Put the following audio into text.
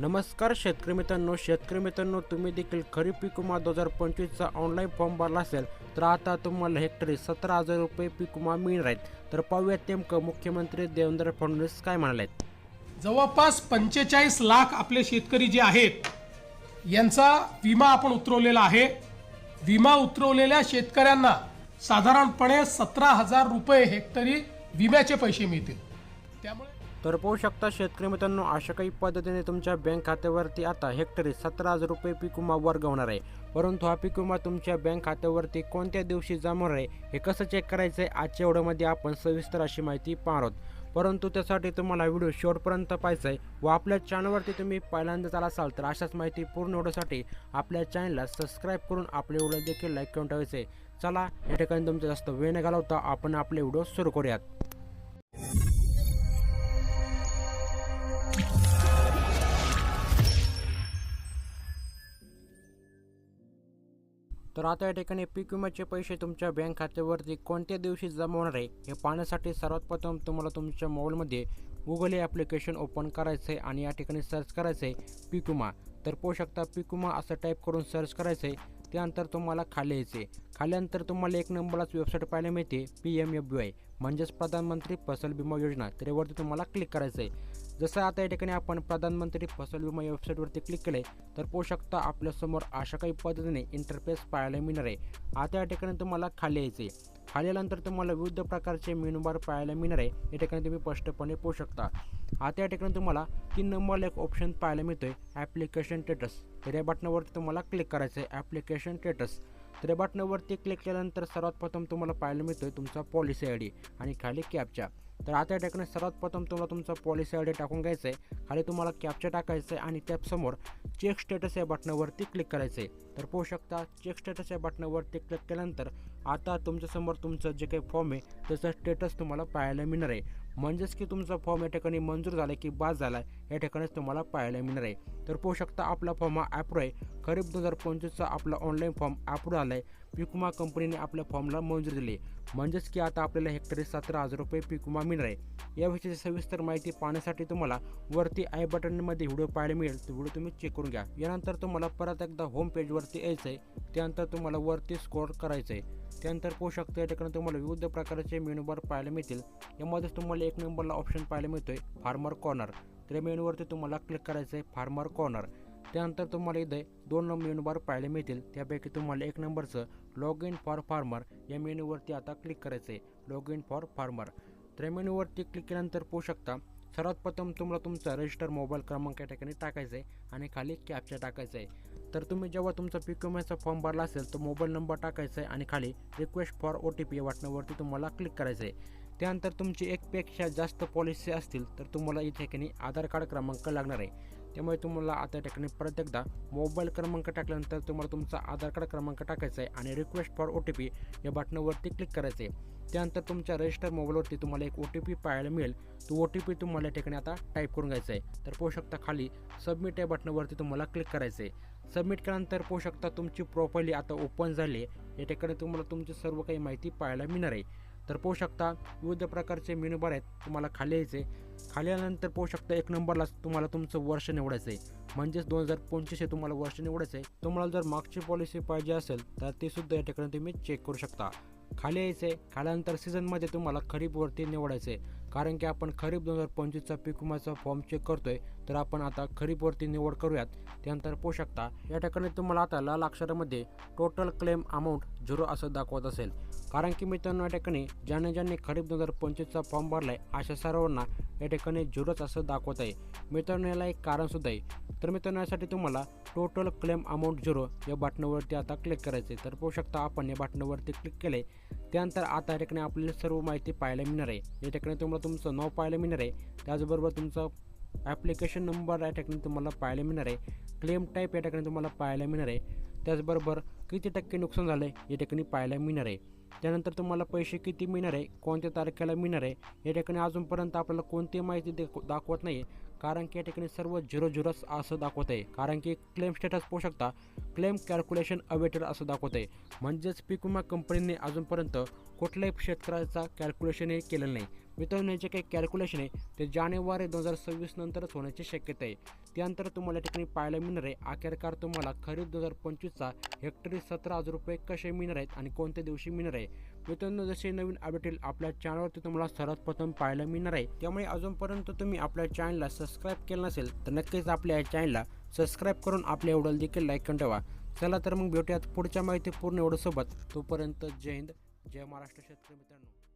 नमस्कार शेतकरी मित्रांनो शेतकरी मित्रांनो तुम्ही देखील खरीप पीक विमा दोन हजार पंचवीसचा ऑनलाईन फॉर्म भरला असेल तर आता तुम्हाला हेक्टरी सतरा हजार रुपये पीक विमा मिळणार आहेत. तर पाहूयात नेमकं मुख्यमंत्री देवेंद्र फडणवीस काय म्हणाले आहेत. जवळपास पंचेचाळीस लाख आपले शेतकरी जे आहेत यांचा विमा आपण उतरवलेला आहे. विमा उतरवलेल्या शेतकऱ्यांना साधारणपणे सतरा हजार रुपये हेक्टरी विम्याचे पैसे मिळतील. त्यामुळे तर पाहू शकता शेतकरी मित्रांनो अशा काही पद्धतीने तुमच्या बँक खात्यावरती आता हेक्टरी सतरा हजार रुपये पीक विमा वर्ग होणार आहे. परंतु हा पीक विमा तुमच्या बँक खात्यावरती कोणत्या दिवशी जमा होणार आहे हे कसं चेक करायचं आहे आजच्या एवढ्यामध्ये आपण सविस्तर अशी माहिती पाहणार आहोत. परंतु त्यासाठी तुम्हाला व्हिडिओ शेवटपर्यंत पाहायचा आहे व आपल्या चॅनलवरती तुम्ही पहिल्यांदाच आला असाल तर अशाच माहिती पूर्ण होण्यासाठी आपल्या चॅनलला सबस्क्राईब करून आपले व्हिडिओ देखील लाईक करून ठेवायचे. आहे. चला या ठिकाणी तुमचा जास्त वेळ न घालवता आपण आपले व्हिडिओ सुरू करूयात. तर आता या ठिकाणी पीक विम्याचे पैसे तुमच्या बँक खात्यावरती कोणत्या दिवशी जमा होणार आहे हे पाहण्यासाठी सर्वात प्रथम तुम्हाला तुमच्या मोबाईलमध्ये गुगल हे ॲप्लिकेशन ओपन करायचं आहे आणि या ठिकाणी सर्च करायचं आहे पीक विमा. तर पाहू शकता पीक विमा असं टाईप करून सर्च करायचं आहे त्यानंतर तुम्हाला खाली यायचे खाल्यानंतर तुम्हाला एक नंबरलाच वेबसाईट पाहायला मिळते P M F B Y म्हणजेच प्रधानमंत्री फसल विमा योजना. त्यावरती तुम्हाला क्लिक करायचं आहे जसं आता या ठिकाणी आपण प्रधानमंत्री फसल विमा वेबसाईटवरती क्लिक केले तर पाहू शकता आपल्यासमोर अशा काही पद्धतीने इंटरफेस पाहायला मिळणार आहे. आता या ठिकाणी तुम्हाला खाली यायचे खाली आल्यानंतर तुम्हाला विविध प्रकारचे मेनूबार पाहायला मिळणार आहे. या ठिकाणी तुम्ही स्पष्टपणे पाहू शकता. आता या ठिकाणी तुम्हाला तीन नंबरला एक ऑप्शन पाहायला मिळतोय ॲप्लिकेशन स्टेटस तर या बटनावरती तुम्हाला क्लिक करायचं आहे ॲप्लिकेशन स्टेटस तर या बटनावरती क्लिक केल्यानंतर सर्वात प्रथम तुम्हाला पाहायला मिळतोय तुमचा पॉलिसी आय डी आणि खाली कॅपचा तर आता या ठिकाणी सर्वात प्रथम तुम्हाला तुमचा पॉलिसी आय डी टाकून घ्यायचं आहे खाली तुम्हाला कॅपचा टाकायचं आहे आणि त्यासमोर चेक स्टेटस या बटनावरती क्लिक करायचं आहे तर पाहू शकता चेक स्टेटस या बटनावरती क्लिक केल्यानंतर आता तुमच्यासमोर तुमचं जे काही फॉर्म आहे त्याचा स्टेटस तुम्हाला पाहायला मिळणार आहे. म्हणजेच की तुमचा फॉर्म या ठिकाणी मंजूर झाला की बाद झाला या ठिकाणीच तुम्हाला पाहायला मिळणार आहे. तर पाहू शकता आपला फॉर्म हा ॲप्रो आहे. खरीप दोन हजार पंचवीसचा आपला ऑनलाईन फॉर्म ॲप्रो आला आहे पिकुमा कंपनीने आपल्या फॉर्मला मंजूर दिली. म्हणजेच की आता आपल्याला हेक्टरी सतरा हजार रुपये पिकुमा मिळणार आहे. याविषयी सविस्तर माहिती पाहण्यासाठी तुम्हाला वरती आय बटनमध्ये व्हिडिओ पाहायला मिळेल. तो व्हिडिओ तुम्ही चेक करून घ्या. यानंतर तुम्हाला परत एकदा होम पेजवरती यायचं आहे त्यानंतर तुम्हाला वरती स्कोर करायचं आहे त्यानंतर पाहू शकता या ठिकाणी तुम्हाला विविध प्रकारचे मेनूबार पाहायला मिळतील. यामध्येच तुम्हाला एक नंबरला ऑप्शन पाहायला मिळतोय फार्मर कॉर्नर तर या मेनूवरती तुम्हाला क्लिक करायचं आहे फार्मर कॉर्नर त्यानंतर तुम्हाला इथे दोन मेनू बार पाहायला मिळतील. त्यापैकी तुम्हाला एक नंबरचं लॉग इन फॉर फार्मर या मेनूवरती आता क्लिक करायचं आहे लॉग इन फॉर फार्मर तर या मेनूवरती क्लिक केल्यानंतर पोहू शकता सर्वात प्रथम तुम्हाला तुमचा रजिस्टर मोबाईल क्रमांक या ठिकाणी टाकायचा आहे आणि खाली कॅपचा टाकायचा आहे तर तुम्ही जेव्हा तुमचा पीक फॉर्म भरला असेल तर मोबाईल नंबर टाकायचा आहे आणि खाली request for O T P या बटनावरती तुम्हाला क्लिक करायचं आहे त्यानंतर तुमची एकपेक्षा जास्त पॉलिसी असतील तर तुम्हाला या ठिकाणी आधार कार्ड क्रमांक लागणार आहे. त्यामुळे तुम्हाला आता ठिकाणी परत एकदा मोबाईल क्रमांक टाकल्यानंतर तुम्हाला तुमचा आधार कार्ड क्रमांक टाकायचा आहे आणि request for O T P या बटनावरती क्लिक करायचं आहे. त्यानंतर तुमच्या रजिस्टर मोबाईलवरती तुम्हाला एक ओ टी पी पाहायला मिळेल. तो ओ टी पी तुम्हाला या ठिकाणी आता टाईप करून घ्यायचा आहे. तर पोहू शकता खाली सबमिट या बटनावरती तुम्हाला क्लिक करायचं आहे. सबमिट केल्यानंतर पोहू शकता तुमची प्रोफाईल आता ओपन झाली आहे. या ठिकाणी तुम्हाला तुमची सर्व काही माहिती पाहायला मिळणार आहे. तर पोहू शकता विविध प्रकारचे मेनू बार आहेत. तुम्हाला खाली यायचे. खाली आल्यानंतर पाहू शकता एक नंबरला तुम्हाला तुमचं वर्ष निवडायचं आहे म्हणजेच दोन हजार पंचवीस हे तुम्हाला वर्ष निवडायचं आहे तुम्हाला जर मागची पॉलिसी पाहिजे असेल तर ती सुद्धा या ठिकाणी तुम्ही चेक करू शकता. खाली यायचं आहे खाल्यानंतर सीझनमध्ये तुम्हाला खरीपवरती निवडायचं आहे कारण की आपण खरीप दोन हजार पंचवीसचा पीक विमाचा फॉर्म चेक करतोय तर आपण आता खरीपवरती निवड करूयात. त्यानंतर पोहू शकता या ठिकाणी तुम्हाला आता लाल अक्षरामध्ये टोटल क्लेम अमाऊंट झिरो असं दाखवत असेल. कारण की मित्रांनो या ठिकाणी ज्याने ज्यांनी खरीप दोन हजार पंचवीसचा फॉर्म भरला आहे अशा सर्वांना या ठिकाणी झिरोच असं दाखवत आहे. मित्रांनो याला एक कारणसुद्धा आहे. तर मित्रांनो यासाठी तुम्हाला टोटल क्लेम अमाऊंट झिरो या बटनावरती आता क्लिक करायचं आहे तर पाहू शकता आपण या बटनावरती क्लिक केले त्यानंतर आता या ठिकाणी आपल्याला सर्व माहिती पाहायला मिळणार आहे. या ठिकाणी तुम्हाला तुमचं नाव पाहायला मिळणार आहे. त्याचबरोबर तुमचं ॲप्लिकेशन नंबर या ठिकाणी तुम्हाला पाहायला मिळणार आहे. क्लेम टाईप या ठिकाणी तुम्हाला पाहायला मिळणार आहे. त्याचबरोबर किती टक्के नुकसान झालं आहे या ठिकाणी पाहायला मिळणार आहे. त्यानंतर तुम्हाला पैसे किती मिळणार आहे कोणत्या तारखेला मिळणार आहे या ठिकाणी अजूनपर्यंत आपल्याला कोणती माहिती दाखवत नाही कारण की या ठिकाणी सर्व झिरो झिरोच असं दाखवत आहे. कारण की क्लेम स्टेटस पाहू शकता क्लेम कॅल्क्युलेशन अवेटेड असं दाखवत आहे. म्हणजेच पीक विमा कंपनीने अजूनपर्यंत कुठल्याही शेतकऱ्याचा कॅल्क्युलेशन हे केलेलं नाही. मित्रांनो जे काही कॅल्क्युलेशन आहे ते जानेवारी दोन हजार सव्वीस नंतरच होण्याची शक्यता आहे. त्यानंतर तुम्हाला या ठिकाणी पाहायला मिळणार आहे. आखिरकार तुम्हाला खरीप दोन हजार पंचवीसचा हेक्टरी सतरा हजार रुपये कसे मिळणार आहेत आणि कोणत्या दिवशी मिळणार आहे? मित्रांनो जसे नवीन अपडेट येईल आपल्या चॅनलवरती तुम्हाला सर्वात प्रथम पाहायला मिळणार आहे. त्यामुळे अजूनपर्यंत तुम्ही आपल्या चॅनलला सबस्क्राईब केलं नसेल तर नक्कीच आपल्या या चॅनलला सबस्क्राईब करून आपल्या एवढं देखील लाईक करून ठेवा. चला तर मग भेटूयात पुढच्या माहिती पूर्ण एवढं सोबत तोपर्यंत जय हिंद. जय महाराष्ट्र शेतकरी मित्रांनो.